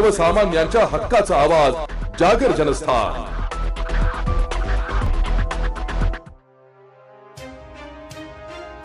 सर्वसामान्यांच्या हक्काचा आवाज जागर जनस्थान.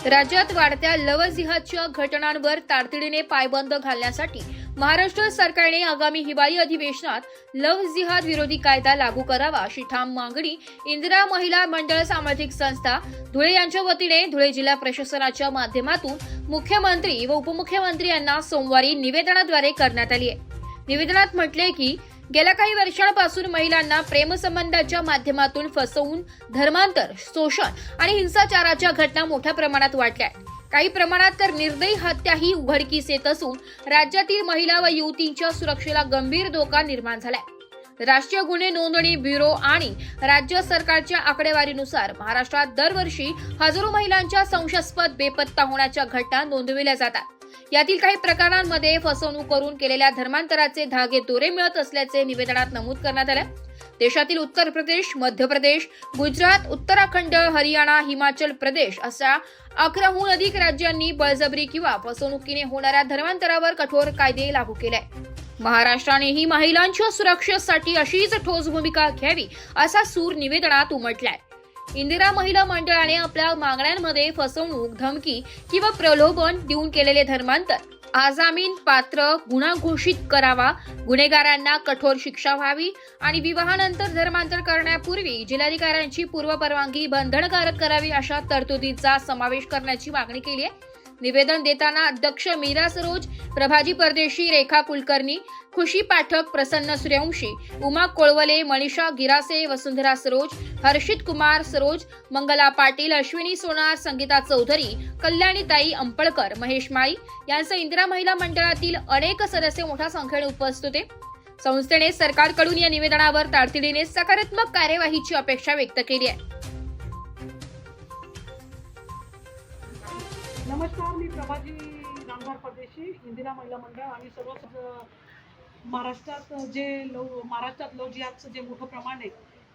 राज्यात वाढत्या लव जिहादच्या घटनांवर तातडीने पायबंद घालण्यासाठी महाराष्ट्र सरकारने आगामी हिवाळी अधिवेशनात लव जिहाद विरोधी कायदा लागू करावा अशी ठाम मागणी इंदिरा महिला मंडळ सामाजिक संस्था धुळे यांच्या वतीने धुळे जिल्हा प्रशासनाच्या माध्यमातून मुख्यमंत्री व उपमुख्यमंत्री यांना सोमवारी निवेदनाद्वारे करण्यात आली आहे. निवेदनात म्हटले की गेल्या काही वर्षांपासून महिलांना प्रेमसंबंधाच्या माध्यमातून फसवून धर्मांतर शोषण आणि हिंसाचाराच्या घटना मोठ्या प्रमाणात वाढल्या काही प्रमाणात तर निर्दयी हत्याही उघडकीस येत असून राज्यातील महिला व युवतींच्या सुरक्षेला गंभीर धोका निर्माण झालाय. राष्ट्रीय गुन्हे नोंदणी ब्युरो आणि राज्य सरकारच्या आकडेवारीनुसार महाराष्ट्रात दरवर्षी हजारो महिलांच्या संशयास्पद बेपत्ता होण्याच्या घटना नोंदविल्या जातात. यातील काही प्रकरणांमध्ये फसवणूक करून केलेल्या धर्मांतराचे धागे दोरे मिळत असल्याचे निवेदनात नमूद करण्यात आले देशातील उत्तर प्रदेश मध्य प्रदेश गुजरात उत्तराखंड हरियाणा हिमाचल प्रदेश अशा अकराहून अधिक राज्यांनी बळजबरी किंवा फसवणुकीने होणाऱ्या धर्मांतरावर कठोर कायदे लागू केले महाराष्ट्रानेही महिलांच्या सुरक्षेसाठी अशीच ठोस भूमिका घ्यावी असा सूर निवेदनात उमटलाय. इंदिरा महिला मंडळाने आपल्या मागण्यांमध्ये फसवणूक धमकी किंवा प्रलोभन देऊन केलेले धर्मांतर. आजामीन पात्र गुन्हा घोषित करावा गुन्हेगारांना कठोर शिक्षा व्हावी आणि विवाहानंतर धर्मांतर करण्यापूर्वी जिल्हाधिकाऱ्यांची पूर्वपरवानगी बंधनकारक करावी अशा तरतुदींचा समावेश करण्याची मागणी केली आहे. निवेदन देताना अध्यक्ष मीरा सरोज प्रभाजी परदेशी रेखा कुलकर्णी खुशी पाठक प्रसन्न सूर्यवंशी उमा कोळवले मनीषा गिरासे वसुंधरा सरोज हर्षित कुमार सरोज मंगला पाटील अश्विनी सोनार संगीता चौधरी कल्याणीताई अंपळकर महेश माळी यांसह इंदिरा महिला मंडळातील अनेक सदस्य मोठ्या संख्येने उपस्थित होते. संस्थेने सरकारकडून या निवेदनावर तातडीने सकारात्मक कार्यवाहीची अपेक्षा व्यक्त केली आहे. नमस्कार मी प्रभाजी रामधार परदेशी इंदिरा महिला मंडळ आणि सर्व महाराष्ट्रात जे लव महाराष्ट्रात लव जिहादचं जे मोठं प्रमाण आहे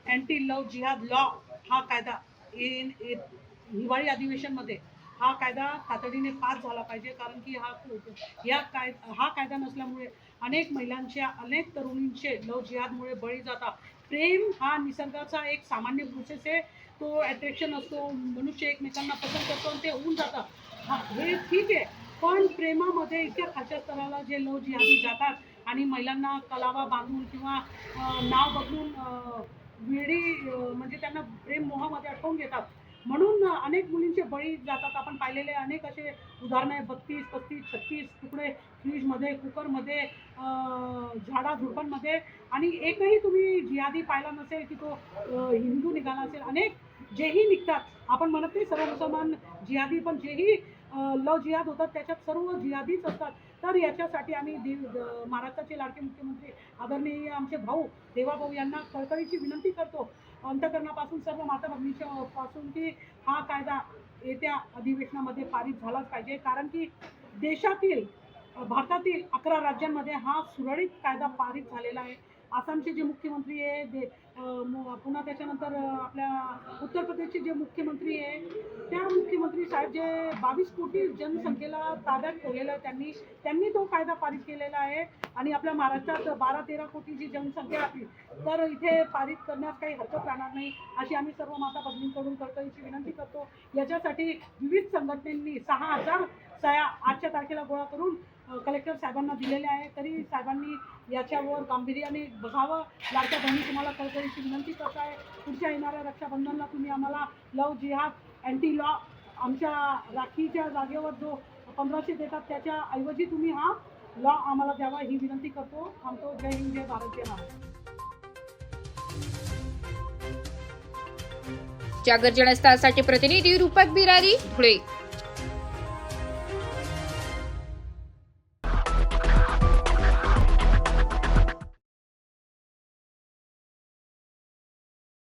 अँटी लव जिहाद लॉ हा कायदा इन हिवाळी अधिवेशनमध्ये हा कायदा तातडीने पास झाला पाहिजे कारण की हा या काय हा कायदा नसल्यामुळे अनेक महिलांच्या अनेक तरुणींचे लव जिहादमुळे बळी जातात. प्रेम हा निसर्गाचा एक सामान्य प्रोसेस आहे तो अट्रॅक्शन असतो मनुष्य एकमेकांना पसंत करतो आणि ते होऊन जातात. हा हे ठीक आहे पण प्रेमामध्ये इतक्या खालच्या स्तराला जे लव जिहादी जातात आणि महिलांना कलावा बांधून किंवा नाव बदलून वेळी म्हणजे त्यांना प्रेम मोहामध्ये अटकवून घेतात. म्हणून अनेक मुलींचे बळी जातात. आपण पाहिलेले अनेक असे उदाहरणं आहे बत्तीस पस्तीस छत्तीस तुकडे फ्रीजमध्ये कुकरमध्ये झाडा झाडाझुडपांमध्ये आणि एकही तुम्ही जिहादी पाहिला नसेल की तो हिंदू निघाला असेल. अनेक जेही निघतात. आपण म्हणत नाही सर्व मुसलमान जिहादी पण जेही ल लव जिहाद होतात त्याच्यात सर्व जिहादीच असतात. तर याच्यासाठी आम्ही देव महाराष्ट्राचे लाडके मुख्यमंत्री आदरणीय आमचे भाऊ देवाभाऊ यांना कळकळीची विनंती करतो. अंतकरणापासून सर्व माता भगिनीच्या पासून की हा कायदा येत्या अधिवेशनामध्ये पारित झालाच पाहिजे. कारण की देशातील भारतातील अकरा राज्यांमध्ये हा सुरळीत कायदा पारित झालेला आहे. आसामचे जे मुख्यमंत्री आहे दे पुन्हा त्याच्यानंतर आपल्या उत्तर प्रदेशचे जे मुख्यमंत्री आहे त्या मुख्यमंत्री साहेब जे बावीस कोटी जनसंख्येला ताब्यात ठेवलेलं आहे त्यांनी त्यांनी तो कायदा पारित केलेला आहे. आणि आपल्या महाराष्ट्रात बारा तेरा कोटी जी जनसंख्या आहे तर इथे पारित करण्यास काही हरकत राहणार नाही अशी आम्ही सर्व माता भगिनींकडून याची विनंती करतो. याच्यासाठी विविध संघटनेंनी सहा हजार सया आजच्या तारखेला गोळा करून कलेक्टर साहेबांना दिलेल्या आहे. तरी साहेबांनी याच्यावर गांभीर्याने बघावं. लाडक्या बहिणी तुम्हाला कळकळीची विनंती करत आहे. पुढच्या येणाऱ्या रक्षाबंधनला तुम्ही आम्हाला लव जिहाद अँटी लॉ आमच्या राखीच्या जागेवर जो पंधराशे देतात त्याच्या ऐवजी तुम्ही हा लॉ आम्हाला द्यावा ही विनंती करतो. थांबतो. जय हिंद जय भारत जय महाराष्ट्र जागर जनस्थासाठी प्रतिनिधी रूपक बिरारी धुळे